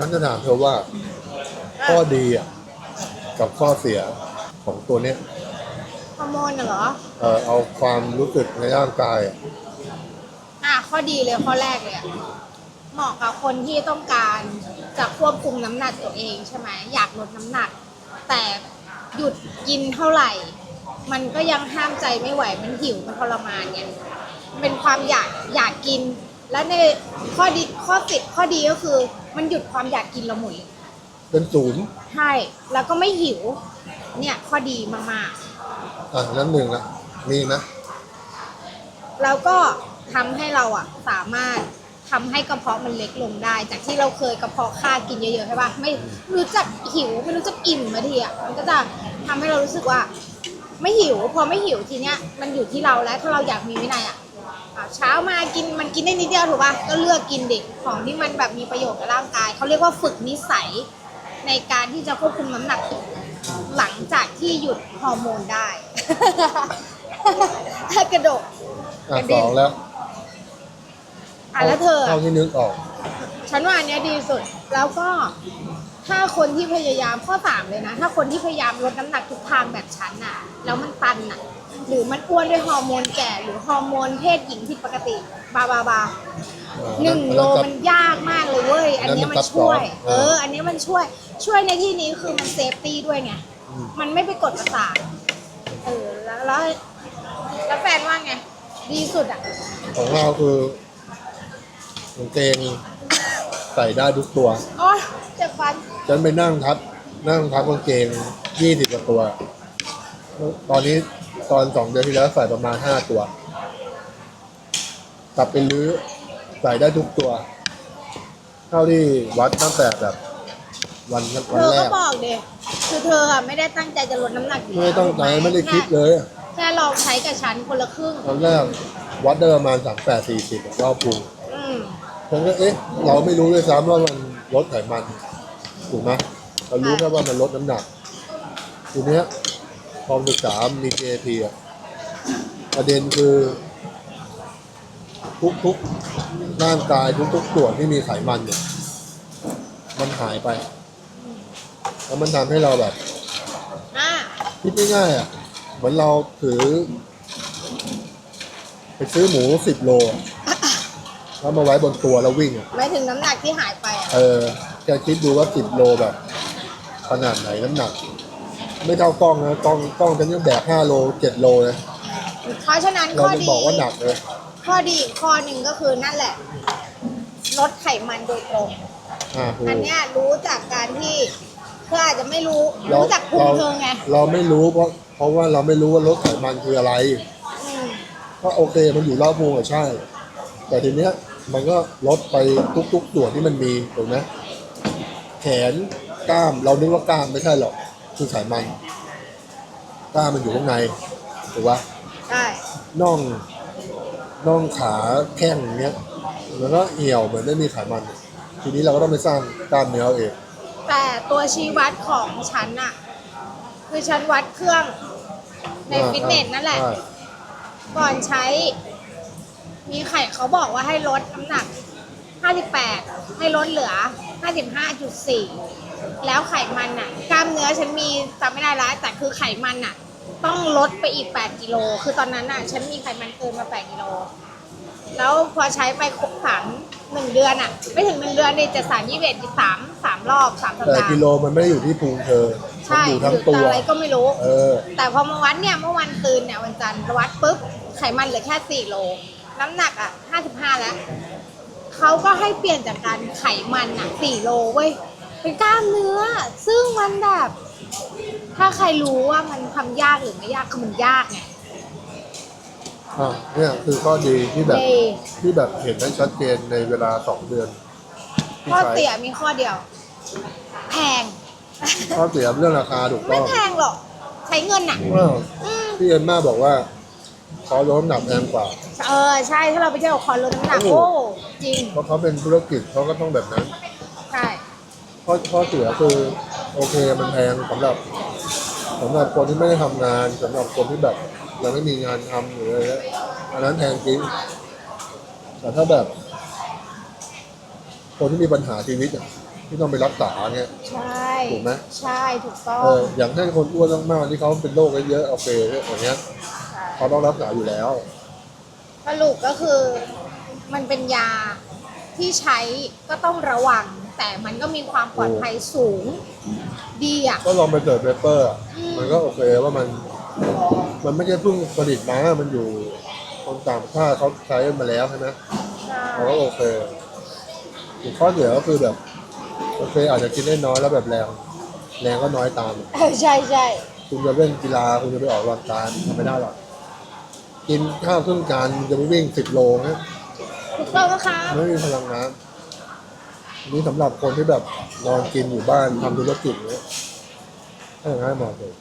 นั้นจะถามเธอว่าข้อดีอะกับข้อเสียของตัวเนี้ยฮอร์โมนน่ะเหรอ เออเอาความรู้สึกในร่างกายอะอะข้อดีเลยข้อแรกเลยอะเหมาะกับคนที่ต้องการจะควบคุมน้ำหนักตัวเองใช่ไหมอยากลดน้ำหนัก แต่หยุดกินเท่าไหร่ มันก็ยังห้ามใจไม่ไหวมันหิวมันทรมานเนี่ยเป็นความอยากอยากกิน และในข้อดีข้อติดข้อดีก็คือ มันหยุดความอยากกินเราหมดเลยเป็นศูนย์ใช่แล้วก็ไม่หิว เนี่ยข้อดีมากๆอะนั้นหนึ่งละมีไหมแล้วก็ทำให้เราอะสามารถทำให้กระเพาะมันเล็กลงได้ จากที่เราเคยกระเพาะข้ากินเยอะๆใช่ปะไม่รู้จักหิวไม่รู้จักอิ่มมาทีอะมันก็จะทำให้เรารู้สึกว่า ไม่หิว พอไม่หิวทีเนี้ยมันอยู่ที่เราแล้วถ้าเราอยากมีวินัยอะอะเช้ามากินมัน กินได้นิดเดียวถูกปะก็เลือกกินเด็กของที่มันแบบมีประโยชน์กับร่างกายเขาเรียกว่าฝึกนิสัยในการที่จะควบคุมน้ำหนัก หลังจากที่หยุดฮอร์โมนได้ถ้ากระโดดอะกระสเด็นองแล้วอะแล้วเธอ เท่าอะที่นึกออก ฉันว่าอันเนี้ยดีสุด แล้วก็ถ้าคนที่พยายามข้อสามเลยนะ ถ้าคนที่พยายามลดน้ำหนักทุกทางแบบฉันน่ะ แล้วมันตันน่ะ หรือมันอ้วนด้วยฮอร์โมนแก่ หรือฮอร์โมนเพศหญิงผิดปกติ บาบาบาหนึ่งโลมันยากมากเลยเว้ย อันเนี้ยมันช่วย เออ อันเนี้ยมันช่วย ช่วยในที่นี้คือมันเซฟตี้ด้วยไงมมันไม่ไปกดประสาท เออ แล้วแล้วแล้วแฟนว่าไง ดีสุดอะ ของเราคือกางเกงใส่ได้ทุกตัวอ๋อเจ็บฟัน ฉันไปนั่งทับ นั่งทับกางเกงยี่สิบกว่าตัว ตอนนี้ ตอนสองเดือนที่แล้วใส่ประมาณห้าตัวกลับไปรื้อใส่ได้ทุกตัว เท่าที่วัดตั้งแต่แบบ วันเธวันอแรก็กบอกเด็คือเธออะไม่ได้ตั้งใจจะลดน้ำหนักอยู่ไม่ได้ตั้งใจไม่ได้คิดเลยแค่แค่ลองใช้กับฉันคนละครึ่ง ตอนแรกวัดได้ประมาณสามแปดสี่สิบรอบพุงอืมฉันก็เอ๊ะ เราไม่รู้เลยซ้ำว่ามันลดไขมัน ถูกไหมเรารู้แค่ว่ามันลดน้ำหนักทีเนี้ย พอศึกษามี GAP อะประเด็นคือทุกๆร่างกายทุกๆส่วนที่มีไขมันเนี่ย มันหายไป แล้วมันทำให้เราแบบอะคิดง่ายๆอะเหมือนเราถือ ไปซื้อหมูสิบโลอะแล้วมาไว้บนตัวแล้ววิ่งอะไม่ถึงน้ำหนักที่หายไปอะเออแกคิดดูว่าสิบโลแบบ ขนาดไหนน้ำหนัก ไม่เท่ากล้องนะกล้องกล้องจะยังแบกห้าโลเจ็ดโลนะเพราะฉะนั้นเราข้อจะดี บอกว่าหนักเลยข้อดีอีกข้อหนึ่งก็คือนั่นแหละ ลดไขมันโดยตรง อ่าถูกอันเนี้ยรู้จากการที่เธออาจจะไม่รู้เรารู้จักพุงเราเธอไงเราไม่รู้เพราะเพราะว่าเราไม่รู้ว่าลดไขมันคืออะไร อืมก็โอเคมันอยู่รอบพุงอะใช่ แต่ทีเนี้ยมันก็ลดไปทุกๆส่วนที่มันมีถูกไหมแขนกล้ามเรานึกว่ากล้ามไม่ใช่หรอก คือไขมันกล้ามมันอยู่ข้างในถูกปะใช่น่องน่องขาแข้งอย่างเงี้ยแล้วก็เหี่ยวเหมือนไม่มีไขมัน ทีนี้เราก็ต้องไปสร้างกล้ามเนื้อเอาเอง แต่ตัวชี้วัดของฉันอะคือฉันวัดเครื่องในอ่าฟิตเนสนั่นแหละ ใช่ ก่อนใช้ มีไข่เขาบอกว่าให้ลดน้ำหนัก 58 ให้ลดเหลือ 55.4 แล้วไขมันอะ กล้ามเนื้อฉันมีจำไม่ได้แล้วแต่คือไขมันอะ ต้องลดไปอีก 8 กิโล คือตอนนั้นอะ ฉันมีไขมันเกินมา 8 กิโล แล้วพอใช้ไปครบสามหนึ่งเดือนอะ ไม่ถึงหนึ่งเดือนเลยจะสามยี่สิบเอ็ดสามสามรอบสามสัปแต่ดาห์กิโลมันไม่ได้อยู่ที่พุงเธอมันใช่อยู่ทั้งหรือตัว อะไรก็ไม่รู้ เออ แต่พอมาวัดเนี่ยเมื่อวันตื่นเนี่ยวันจันทร์วัดปุ๊บไขมันเหลือแค่4โล น้ำหนักอะ55แล้วเขาก็ให้เปลี่ยนจากการไขมันอะ4โลเว้ย เป็นกล้ามเนื้อ ซึ่งมันแบบ ถ้าใครรู้ว่ามันทำยากหรือไม่ยากคือมันยากไงอะเนี่ยคือข้อดีที่แบบเดย์ที่แบบเห็นได้ชัดเจนในเวลาสองเดือนที่ข้อใช้เสียมีข้อเดียว แพง ข้อเสียเรื่องราคาถูกไม่ต้องแพงหรอก ใช้เงินอะว่าอืมพี่เอ็มม่าบอกว่าเขาลดน้ำหนักแพงกว่า เออ ใช่ ถ้าเราไปเที่ยวกับคอนลดน้ำหนักโอ้โอ้โหจริง เพราะเขาเป็นธุรกิจเขาก็ต้องแบบนั้นใช่ ข้อข้อเสียคือโอเคมันแพงสำหรับสำหรับคนที่ไม่ได้ทำงานสำหรับคนที่แบบยังไม่มีงานทำหรืออะไรเงี้ยอันนั้นแพงจริงแต่ถ้าแบบ คนที่มีปัญหาชีวิตอะที่ต้องไปรักษาเนี่ยใช่ถูกไหม ใช่ถูกต้องเอออย่างเช่นคนอ้วนมากๆที่เขาเป็นโรคเยอะๆโอเคอย่างเงี้ยใช่เขาต้องรักษาอยู่แล้ว สรุปก็คือ มันเป็นยาที่ใช้ก็ต้องระวัง แต่มันก็มีความปลอดภัยสูงดีอะ ก็ลองไปเสิร์ชเปเปอร์อะอืมมันก็โอเคว่ามัน มันไม่ใช่เพิ่งผลิตมา มันอยู่คนต่างชาติเขาใช้มาแล้วใช่ไหมใช่เขาก็โอเคอีกข้อเสียก็คือแบบโอเคอาจจะกินได้น้อยแล้วแบบแรง แรงก็น้อยตามเออใช่ใช่คุณจะเล่นกีฬาคุณจะไปออกกำลังกายทำไม่ได้หรอกกินข้าวครึ่งจานคุณจะไปวิ่งสิบโลนะถูกต้องนะคะไม่มีพลังงาน นี่สำหรับคนที่แบบนอนกินอยู่บ้านทำธุรกิจเนี้ยถ้าอย่างนั้นเหมาะสม